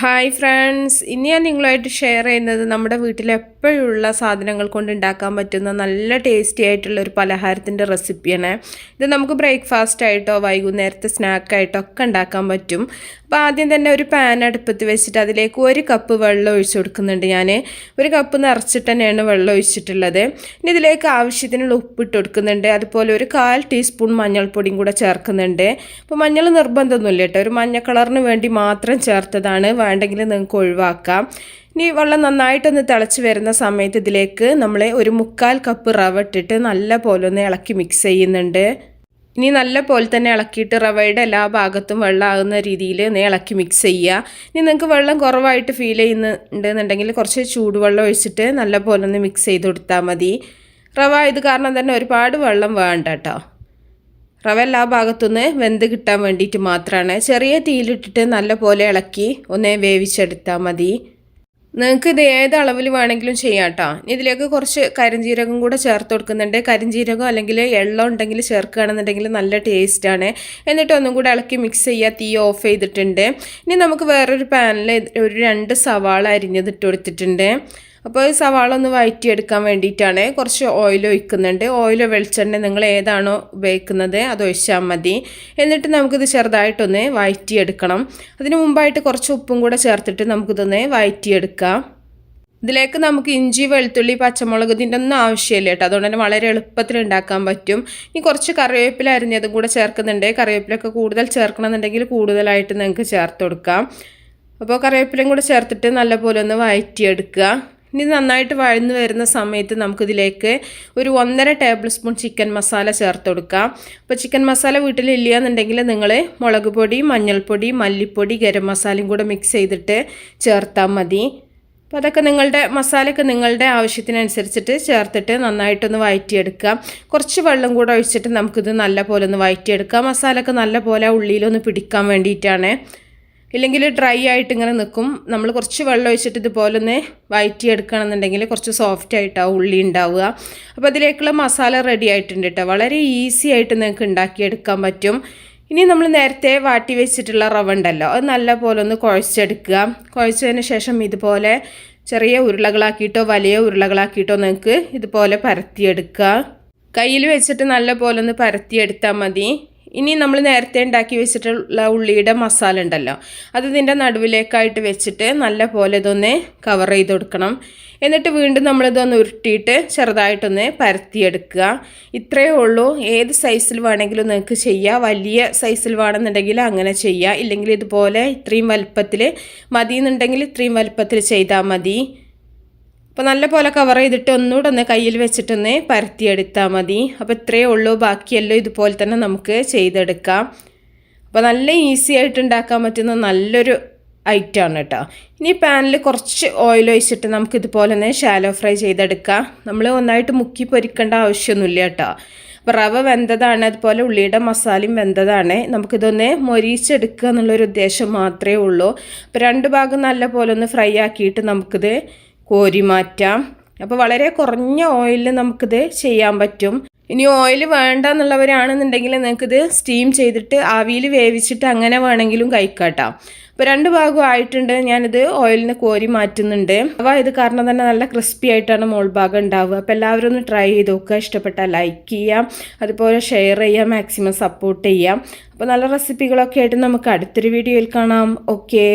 Hi friends ഇനി ഞാൻ നിങ്ങളുമായിട്ട് ഷെയർ ചെയ്യുന്നത് നമ്മുടെ വീട്ടിൽ എപ്പോഴുള്ള സാധനങ്ങൾ കൊണ്ട് ഉണ്ടാക്കാൻ പറ്റുന്ന നല്ല ടേസ്റ്റി ആയിട്ടുള്ള ഒരു പലഹാരത്തിന്റെ റെസിപ്പിയാണ് ഇത് നമുക്ക് ബ്രേക്ക്ഫാസ്റ്റ് ആയിട്ടോ വൈകുന്നേരത്തെ സ്നാക്കായിട്ടോ ഒക്കെ ഉണ്ടാക്കാൻ പറ്റും. അപ്പോൾ ആദ്യം തന്നെ ഒരു പാൻ അടുപ്പത്ത് വെച്ചിട്ട് അതിലേക്ക് ഒരു കപ്പ് വെള്ളം ഒഴിച്ചു കൊടുക്കുന്നുണ്ട് ഞാൻ ഒരു കപ്പ് നിറച്ചിട്ട് തന്നെയാണ് വെള്ളം ഒഴിച്ചിട്ടുള്ളത്. ഇനി ഇതിലേക്ക് ആവശ്യത്തിനുള്ള ഉപ്പിട്ട് കൊടുക്കുന്നുണ്ട്. അതുപോലെ ഒരു കാൽ ടീസ്പൂൺ മഞ്ഞൾപ്പൊടിയും കൂടെ ചേർക്കുന്നുണ്ട്. അപ്പോൾ മഞ്ഞൾ നിർബന്ധമൊന്നുമില്ല കേട്ടോ. ഒരു മഞ്ഞ കളറിന് വേണ്ടി മാത്രം ചേർത്തതാണ് വേണ്ടെങ്കിൽ നിങ്ങൾക്ക് ഒഴിവാക്കാം. ഇനി വെള്ളം നന്നായിട്ടൊന്ന് തിളച്ച് വരുന്ന സമയത്ത് ഇതിലേക്ക് നമ്മൾ ഒരു മുക്കാൽ കപ്പ് റവ ഇട്ടിട്ട് നല്ല പോലെ ഒന്ന് ഇളക്കി മിക്സ് ചെയ്യുന്നുണ്ട്. ഇനി നല്ല പോലെ തന്നെ ഇളക്കിയിട്ട് റവയുടെ എല്ലാ ഭാഗത്തും വെള്ളമാകുന്ന രീതിയിൽ ഇളക്കി മിക്സ് ചെയ്യുക. ഇനി നിങ്ങൾക്ക് വെള്ളം കുറവായിട്ട് ഫീൽ ചെയ്യുന്നുണ്ടെന്നുണ്ടെങ്കിൽ കുറച്ച് ചൂടുവെള്ളം ഒഴിച്ചിട്ട് നല്ല പോലെ ഒന്ന് മിക്സ് ചെയ്ത് കൊടുത്താൽ മതി. റവ ഇത് കാരണം തന്നെ ഒരുപാട് വെള്ളം വേണ്ട കേട്ടോ. റവ എല്ലാ ഭാഗത്തുനിന്ന് വെന്ത് കിട്ടാൻ വേണ്ടിയിട്ട് മാത്രമാണ് ചെറിയ തീയിലിട്ടിട്ട് നല്ല പോലെ ഇളക്കി ഒന്ന് വേവിച്ചെടുത്താൽ മതി. നിങ്ങൾക്ക് ഇത് ഏത് അളവിൽ വേണമെങ്കിലും ചെയ്യാം കേട്ടോ ഇതിലേക്ക് കുറച്ച് കരിഞ്ജീരകം കൂടെ ചേർത്ത് കൊടുക്കുന്നുണ്ട്. കരിഞ്ജീരകം അല്ലെങ്കിൽ എള്ളം ഉണ്ടെങ്കിൽ ചേർക്കുകയാണെന്നുണ്ടെങ്കിൽ നല്ല ടേസ്റ്റാണ് എന്നിട്ട് ഒന്നും കൂടെ ഇളക്കി മിക്സ് ചെയ്യുക തീ ഓഫ് ചെയ്തിട്ടുണ്ട്. ഇനി നമുക്ക് വേറൊരു പാനിൽ ഒരു രണ്ട് സവാള അരിഞ്ഞതിട്ട് കൊടുത്തിട്ടുണ്ട്. അപ്പോൾ ഈ സവാള ഒന്ന് വഴറ്റിയെടുക്കാൻ വേണ്ടിയിട്ടാണ് കുറച്ച് ഓയിൽ ഒഴിക്കുന്നുണ്ട്. ഓയിലോ വെളിച്ചെണ്ണ നിങ്ങൾ ഏതാണോ ഉപയോഗിക്കുന്നത് അത് ഒഴിച്ചാൽ മതി. എന്നിട്ട് നമുക്കിത് ചെറുതായിട്ടൊന്ന് വഴറ്റിയെടുക്കണം അതിന് മുമ്പായിട്ട് കുറച്ച് ഉപ്പും കൂടെ ചേർത്തിട്ട് നമുക്കിതൊന്ന് വഴറ്റിയെടുക്കാം ഇതിലേക്ക് നമുക്ക് ഇഞ്ചി വെളുത്തുള്ളി പച്ചമുളക് ഇതിന്റെ ഒന്നും ആവശ്യമില്ല കേട്ടോ. അതുകൊണ്ട് തന്നെ വളരെ എളുപ്പത്തിൽ ഉണ്ടാക്കാൻ പറ്റും. ഇനി കുറച്ച് കറിവേപ്പില അരിഞ്ഞതും കൂടെ ചേർക്കുന്നുണ്ട്. കറിവേപ്പിലൊക്കെ കൂടുതൽ ചേർക്കണമെന്നുണ്ടെങ്കിൽ കൂടുതലായിട്ട് നിങ്ങൾക്ക് ചേർത്ത് കൊടുക്കാം. അപ്പോൾ കറിവേപ്പിലയും കൂടെ ചേർത്തിട്ട് നല്ലപോലെ ഒന്ന് വഴറ്റിയെടുക്കുക ഇനി നന്നായിട്ട് വഴന്ന് വരുന്ന സമയത്ത് നമുക്കിതിലേക്ക് ഒരു ഒന്നര ടേബിൾ സ്പൂൺ ചിക്കൻ മസാല ചേർത്ത് കൊടുക്കാം. അപ്പോൾ ചിക്കൻ മസാല വീട്ടിലില്ല എന്നുണ്ടെങ്കിൽ നിങ്ങൾ മുളക് പൊടി മഞ്ഞൾപ്പൊടി മല്ലിപ്പൊടി ഗരം മസാലയും കൂടെ മിക്സ് ചെയ്തിട്ട് ചേർത്താൽ മതി. അപ്പോൾ അതൊക്കെ നിങ്ങളുടെ മസാലയൊക്കെ നിങ്ങളുടെ ആവശ്യത്തിനനുസരിച്ചിട്ട് ചേർത്തിട്ട് നന്നായിട്ടൊന്ന് വഴറ്റിയെടുക്കാം കുറച്ച് വെള്ളം കൂടെ ഒഴിച്ചിട്ട് നമുക്കിത് നല്ല പോലെ ഒന്ന് വഴറ്റിയെടുക്കാം മസാലയൊക്കെ നല്ല പോലെ ഉള്ളിയിലൊന്ന് പിടിക്കാൻ വേണ്ടിയിട്ടാണ്. ഇല്ലെങ്കിൽ ഡ്രൈ ആയിട്ട് ഇങ്ങനെ നിൽക്കും നമ്മൾ കുറച്ച് വെള്ളം ഒഴിച്ചിട്ട് ഇതുപോലെ ഒന്ന് വയറ്റി എടുക്കണമെന്നുണ്ടെങ്കിൽ കുറച്ച് സോഫ്റ്റ് ആയിട്ടാവും ഉള്ളി ഉണ്ടാവുക. അപ്പോൾ അതിലേക്കുള്ള മസാല റെഡി ആയിട്ടുണ്ട് കേട്ടോ വളരെ ഈസി ആയിട്ട് നിങ്ങൾക്ക് ഉണ്ടാക്കിയെടുക്കാൻ പറ്റും. ഇനി നമ്മൾ നേരത്തെ വാട്ടി വെച്ചിട്ടുള്ള റവ ഉണ്ടല്ലോ. അത് നല്ല പോലെ ഒന്ന് കുഴച്ചെടുക്കുക. കുഴച്ചതിന് ശേഷം ഇതുപോലെ ചെറിയ ഉരുളകളാക്കിയിട്ടോ വലിയ ഉരുളകളാക്കിയിട്ടോ നിങ്ങൾക്ക് ഇതുപോലെ പരത്തിയെടുക്കുക. കയ്യിൽ വെച്ചിട്ട് നല്ല പോലെ ഒന്ന് പരത്തിയെടുത്താൽ മതി. ഇനി നമ്മൾ നേരത്തെ ഉണ്ടാക്കി വെച്ചിട്ടുള്ള ഉള്ളിയുടെ മസാല ഉണ്ടല്ലോ. അത് ഇതിന്റെ നടുവിലേക്കായിട്ട് വെച്ചിട്ട് നല്ല പോലെ ഇതൊന്ന് കവർ ചെയ്ത് കൊടുക്കണം. എന്നിട്ട് വീണ്ടും നമ്മളിതൊന്ന് ഉരുട്ടിയിട്ട് ചെറുതായിട്ടൊന്ന് പരത്തിയെടുക്കുക. ഇത്രയേ ഉള്ളൂ. ഏത് സൈസിൽ വേണമെങ്കിലും നിങ്ങൾക്ക് ചെയ്യുക വലിയ സൈസിൽ വേണമെന്നുണ്ടെങ്കിൽ അങ്ങനെ ചെയ്യുക ഇല്ലെങ്കിൽ ഇതുപോലെ ഇത്രയും വലുപ്പത്തിൽ മതി എന്നുണ്ടെങ്കിൽ ഇത്രയും വലുപ്പത്തിൽ ചെയ്താൽ മതി. അപ്പോൾ നല്ല പോലെ കവർ ചെയ്തിട്ട് ഒന്നുകൂടെ ഒന്ന് കയ്യിൽ വെച്ചിട്ടൊന്ന് പരത്തിയെടുത്താൽ മതി. അപ്പോൾ ഇത്രയേ ഉള്ളൂ. ബാക്കിയെല്ലാം ഇതുപോലെ തന്നെ നമുക്ക് ചെയ്തെടുക്കാം. അപ്പോൾ നല്ല ഈസി ആയിട്ട് ഉണ്ടാക്കാൻ പറ്റുന്ന നല്ലൊരു ഐറ്റമാണ് കേട്ടോ ഇനി പാനിൽ കുറച്ച് ഓയിൽ ഒഴിച്ചിട്ട് നമുക്ക് ഇതുപോലെ തന്നെ ഷാലോ ഫ്രൈ ചെയ്തെടുക്കാം. നമ്മൾ ഒന്നായിട്ട് മുക്കി പൊരിക്കേണ്ട ആവശ്യമൊന്നുമില്ല കേട്ടോ അപ്പോൾ റവ വെന്തതാണ്. അതുപോലെ ഉള്ളിയുടെ മസാലയും വെന്തതാണ്. നമുക്കിതൊന്ന് മൊരിച്ചെടുക്കുക എന്നുള്ളൊരു ഉദ്ദേശം മാത്രമേ ഉള്ളൂ. അപ്പോൾ രണ്ട് ഭാഗം നല്ല പോലെ ഒന്ന് ഫ്രൈ ആക്കിയിട്ട് നമുക്കിത് കോരി മാറ്റാം അപ്പോൾ വളരെ കുറഞ്ഞ ഓയിലിൽ നമുക്കിത് ചെയ്യാൻ പറ്റും. ഇനി ഓയിൽ വേണ്ട എന്നുള്ളവരാണെന്നുണ്ടെങ്കിൽ നിങ്ങൾക്കിത് സ്റ്റീം ചെയ്തിട്ട് ആവിയിൽ വേവിച്ചിട്ട് അങ്ങനെ വേണമെങ്കിലും കഴിക്കാട്ടാം. അപ്പോൾ രണ്ട് ഭാഗം ആയിട്ടുണ്ട്. ഞാനിത് ഓയിലിന് കോരി മാറ്റുന്നുണ്ട്. അപ്പോൾ ഇത് കാരണം തന്നെ നല്ല ക്രിസ്പി ആയിട്ടാണ് മോൾ ഭാഗം ഉണ്ടാവുക. അപ്പോൾ എല്ലാവരും ഒന്ന് ട്രൈ ചെയ്ത് നോക്കുക. ഇഷ്ടപ്പെട്ടാൽ ലൈക്ക് ചെയ്യാം. അതുപോലെ ഷെയർ ചെയ്യാം. മാക്സിമം സപ്പോർട്ട് ചെയ്യാം. അപ്പോൾ നല്ല റെസിപ്പികളൊക്കെ ആയിട്ട് നമുക്ക് അടുത്തൊരു വീഡിയോയിൽ കാണാം. ഓക്കേ